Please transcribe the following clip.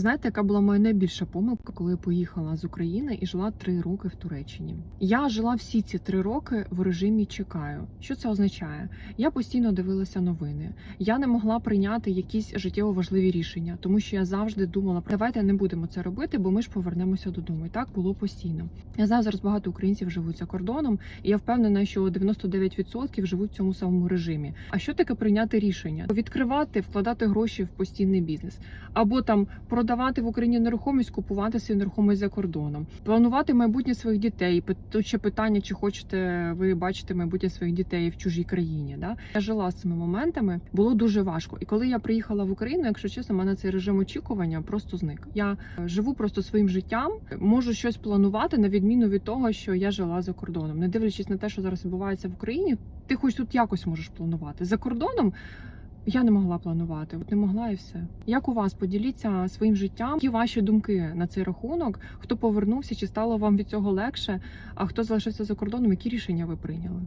Знаєте, яка була моя найбільша помилка, коли я поїхала з України і жила три роки в Туреччині? Я жила всі ці три роки в режимі чекаю. Що це означає? Я постійно дивилася новини. Я не могла прийняти якісь життєво важливі рішення, тому що я завжди думала, давайте не будемо це робити, бо ми ж повернемося додому. І так було постійно. Я знаю, зараз багато українців живуть за кордоном, і я впевнена, що 99% живуть в цьому самому режимі. А що таке прийняти рішення? Відкривати, вкладати гроші в постійний бізнес, або там продавати в Україні нерухомість, купувати свою нерухомість за кордоном, планувати майбутнє своїх дітей. Тут ще питання, чи хочете ви бачити майбутнє своїх дітей в чужій країні. Да? Я жила з цими моментами, було дуже важко. І коли я приїхала в Україну, якщо чесно, в мене цей режим очікування просто зник. Я е, живу просто своїм життям, можу щось планувати на відміну від того, що я жила за кордоном. Не дивлячись на те, що зараз відбувається в Україні, ти хоч тут якось можеш планувати за кордоном. Я не могла планувати, от не могла і все. Як у вас поділіться своїм життям? Які ваші думки на цей рахунок? Хто повернувся, чи стало вам від цього легше? А хто залишився за кордоном? Які рішення ви прийняли?